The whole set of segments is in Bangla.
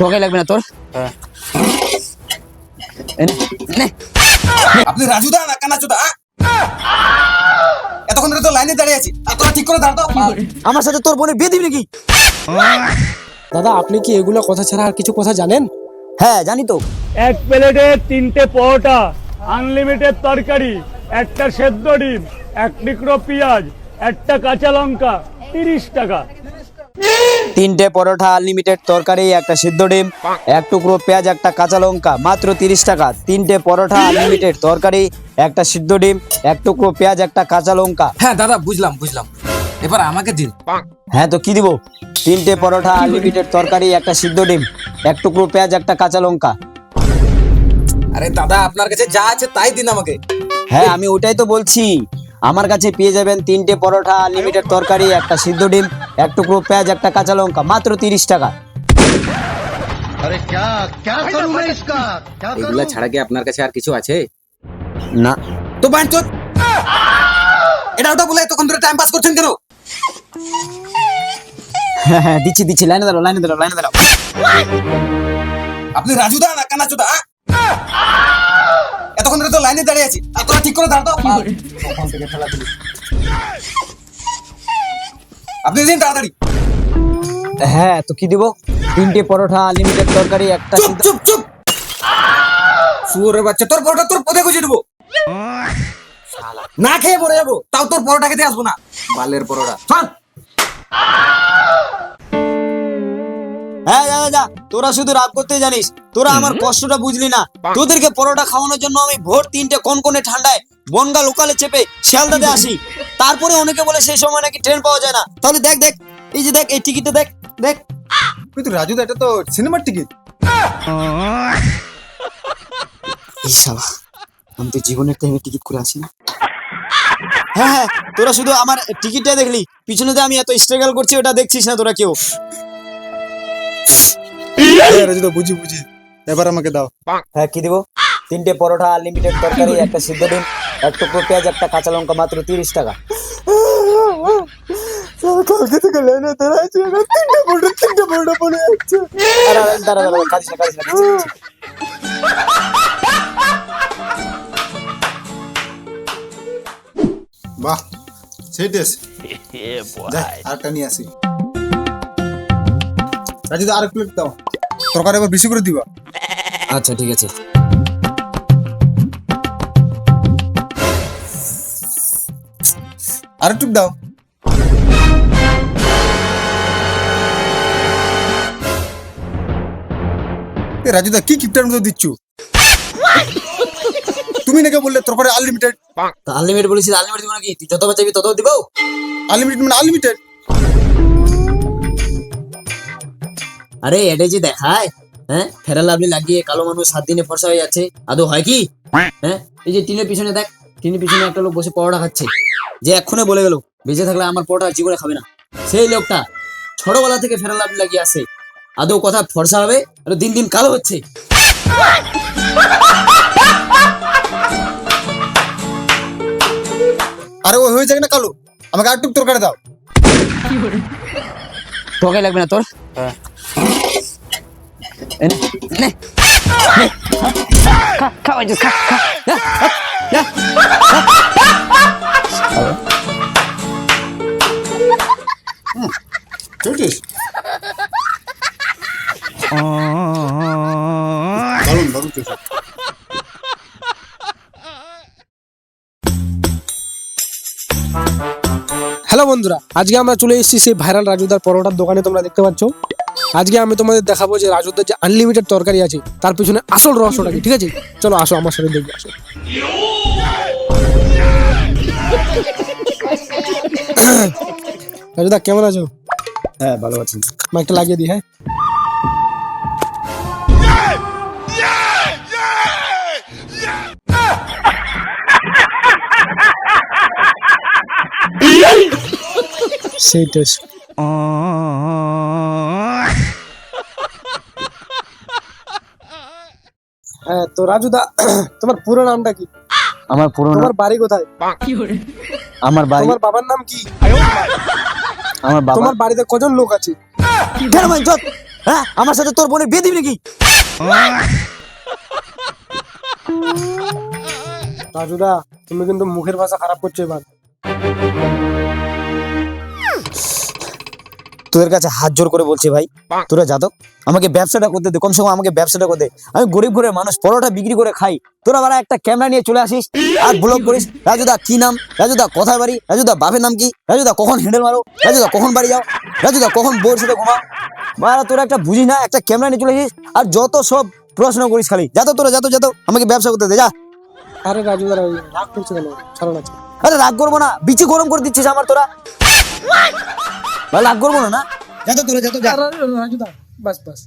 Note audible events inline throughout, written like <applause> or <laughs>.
তোকে লাগবে না তোর। হ্যাঁ। এই নে, নে। আপনি রাজুদা না এতক্ষণ ধরে তো লাইনে দাঁড়িয়ে আছি। আর তোরা ঠিক করে দাঁড়াও তো। আমার সাথে তোর বোনের বিয়ে দিবি নাকি? দাদা আপনি কি এগুলো কথা ছাড়া আর কিছু কথা জানেন? হ্যাঁ জানি তো। এক প্লেটে তিনটে পরোটা আনলিমিটেড তরকারি একটা সেদ্ধ ডিম এক টুকরো পেঁয়াজ একটা কাঁচা লঙ্কা তিরিশ টাকা। তিনটে পরোটা আনলিমিটেড তরকারি একটা সিদ্ধ ডিম এক টুকরো পেঁয়াজ একটা কাঁচা লঙ্কা মাত্র তিরিশ টাকা। তিনটে পরোটা আনলিমিটেড তরকারি একটা সিদ্ধ ডিম এক টুকরো পেঁয়াজ একটা কাঁচা লঙ্কা। হ্যাঁ দাদা বুঝলাম বুঝলাম। এবার আমাকে দিন। হ্যাঁ তো কি দিব? তিনটে পরোটা আনলিমিটেড তরকারি একটা সিদ্ধ ডিম এক টুকরো পেঁয়াজ একটা কাঁচা লঙ্কা। আরে দাদা আপনার কাছে যা আছে তাই দিন আমাকে। হ্যাঁ আমি ওটাই তো বলছি। আমার কাছে পেয়ে যাবেন তিনটে পরোটা লিমিটেড তরকারি একটা সিদ্ধ ডিম এক টুকরো পেঁয়াজ একটা কাঁচা লঙ্কা মাত্র তিরিশ টাকা। এগুলা ছাড়া কি আপনার কাছে আর কিছু আছে? না। তো বাইন এটা ওটা বলে তখন ধরে টাইম পাস করছেন কেন? হ্যাঁ, হ্যাঁ, দিচ্ছি দিচ্ছি লাইনে দাঁড়াও লাইনে দাঁড়াও লাইনে দাঁড়াও আপনি রাজুদা না কানাচুদা হ্যাঁ? এতক্ষণ ধরে তো লাইনে দাঁড়িয়ে আছি। আর তোরা ঠিক করে দাঁড়াও। ফোন থেকে ঠেলাঠেলি। আপনি দিন তাড়াতাড়ি। হ্যাঁ তো কি দিব? তিনটে পরোটা আনলিমিটেড তরকারি একটা চুপ চুপ চুপ। শুয়োরের বাচ্চা তোর পরোটা তোর পদে গুছিয়ে দেবো। না খেয়ে মরে যাব। তাও তোর পরোটা খেতে আসব না। বালের পরোটা। চল। যা তোরা শুধু রাগ করতে জানিস তোরা আমার কষ্টটা বুঝলি না। তোদেরকে পরোটা খাওয়ানোর জন্য আমি ভোর তিনটে কনকনে ঠান্ডায় বনগা লোকালে চেপে শিয়ালদাতে আসি। তারপরে অনেকে বলে সেই সময় নাকি ট্রেন পাওয়া যায় না। তাহলে দেখ দেখ এই যে দেখ এই টিকিটটা দেখ দেখ। কিন্তু রাজুদা এটা তো সিনেমার টিকিট। এই শালা আমি তো জীবনের টাইমে টিকিট করে আসি না। হ্যাঁ হ্যাঁ তোরা শুধু আমার টিকিটটা দেখলি পিছনে যে আমি এত স্ট্রাগল করছি ওটা দেখছিস না তোরা কেউ? বুঝি বুঝি। এবার আমাকে দাও। হ্যাঁ কি দিব? তিনটে পরোটা আনলিমিটেড তরকারি একটা সিদ্ধ ডিম এক টুকরো পেঁয়াজ একটা কাঁচা লঙ্কা মাত্র তিরিশ টাকা। কালকে থেকে লাইনে দাঁড়া তিনটে পরোটা তিনটে পরোটা পড়ে যাচ্ছে। দাঁড়া দাঁড়া না। বাহ সেই টেস্ট <laughs> আরেকটা নিয়ে আসি। রাজুদা আরেক প্লেট দাও। তরকারি এবার বেশি করে দিবা। আচ্ছা ঠিক আছে। আরেকটু দাও। এ রাজুদা কি কিপটার মতো দিচ্ছ? তুমি নাকি বললে তরকারি আনলিমিটেড আনলিমিটেড বলেছিস আনলিমিটেড দিব নাকি তুই যতবার চাইবি তত দিব? আনলিমিটেড মানে আনলিমিটেড আরে এটা যে দেখায় হ্যাঁ? ফেরা লাভলি লাগিয়ে কালো মানুষ সাত দিনে ফর্সা হয়ে যাচ্ছে। আদৌ হয় কি? হ্যাঁ? এই যে টিনের পিছনে দেখ টিনের পিছনে একটা লোক বসে পরোটা খাচ্ছে। যে এক্ষুনি বলে গেল বেঁচে থাকলে আমার পরোটা জীবনে খাবে না। সেই লোকটা ছোটবেলা থেকে ফেরা লাভলি লাগিয়ে আসে। আদৌ কথা ফর্সা হবে? আর দিন দিন কালো হচ্ছে। আরে ও হয়ে যাক না কালো? আমাকে আরেকটু তরকারি দাও। তোকে লাগবে না তোর? এই নে, খা, হ্যালো বন্ধুরা। আজকে আমরা চলে এসেছি সেই ভাইরাল রাজুদার পরোটার দোকানে তোমরা দেখতে পাচ্ছ। আজকে আমি তোমাদের দেখাবো যে রাজুদার যে আনলিমিটেড তরকারি আছে তার পিছনে আসল রহস্যটা কি ঠিক আছে? চলো আসো আমার সাথে দেখবে আসো। রাজুদা কেমন আছো? হ্যাঁ ভালো আছি। মাইকটা লাগিয়ে দিই হ্যাঁ? সেই টেস্ট হ্যাঁ তো রাজুদা <clears throat> তোমার পুরো নামটা কি? আমার পুরো তোমার বাড়ি কোথায়? আমার বাড়ি তোমার বাবার নাম কি? আমার বাবা তোমার বাড়িতে কজন লোক আছে? কেন হ্যাঁ আমার সাথে তোর বোনের বিয়ে দিবি নাকি? <laughs> রাজুদা তুমি কিন্তু মুখের ভাষা খারাপ করছ এবার। তোদের কাছে হাত জোর করে বলছি ভাই তোরা যাদব আমাকে ব্যবসাটা করতে দে কমসে কম আমাকে ব্যবসাটা করতে দে। আমি গরিব ঘরের মানুষ পরোটা বিক্রি করে খাই। তোরা বারা একটা ক্যামেরা নিয়ে চলে আসিস আর ব্লগ করিস। রাজুদা কি নাম? রাজুদা কোথায় বাড়ি? রাজুদা বাপের নাম কি? রাজুদা কখন হ্যান্ডেল মারো? রাজুদা কখন বাড়ি যাও? রাজুদা কখন বউর সাথে ঘুমাও বারা তোরা একটা বুঝিস না একটা ক্যামেরা নিয়ে চলে আসিস আর যত সব প্রশ্ন করিস খালি। যাতো তোরা যাতো যাতো আমাকে ব্যবসা করতে দে যা। আরে রাজুদা রাজুদা রাগ করছ কেন? ছাড়ো না। আরে রাগ করব না বিচি গরম করে দিচ্ছিস আমার তোরা। ভাই, রাগ করব না না? যাতো তোরা যাতো যা। আরে, আরে, বাস বাস।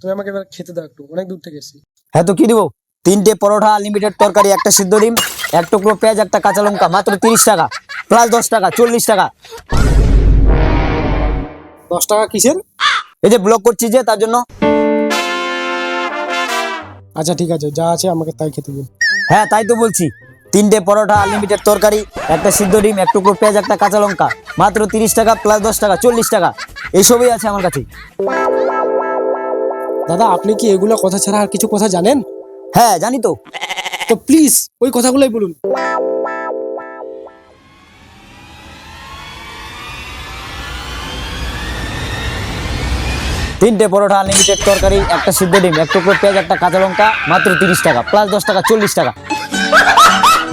তুমি আমাকে এবার খেতে দাও একটু অনেক দূর থেকে এসেছি। হ্যাঁ তো কি দিব? তিনটে পরোটা আনলিমিটেড তরকারি একটা সিদ্ধ ডিম এক টুকরো পেঁয়াজ একটা কাঁচা লঙ্কা মাত্র তিরিশ টাকা প্লাস দশ টাকা চল্লিশ টাকা। দশ টাকা কিসের? এই যে ব্লক করছি যে তার জন্য। আচ্ছা ঠিক আছে যা আছে আমাকে তাই খেতে দিন। হ্যাঁ তাই তো বলছি। তিনটে পরোটা আনলিমিটেড তরকারি একটা সিদ্ধ ডিম এক টুকরো পেঁয়াজ একটা কাঁচা লঙ্কা। মাত্র তিরিশ টাকা প্লাস দশ টাকা চল্লিশ টাকা। এইসবই আছে আমার কাছে। দাদা আপনি কি এগুলো কথা ছাড়া আর কিছু কথা জানেন? হ্যাঁ জানি তো। তো প্লিজ ওই কথাগুলোই বলুন। তিনটে পরোটা আনলিমিটেড তরকারি একটা সিদ্ধ ডিম এক টুকরো পেঁয়াজ একটা কাঁচা লঙ্কা মাত্র তিরিশ টাকা প্লাস দশ টাকা চল্লিশ টাকা।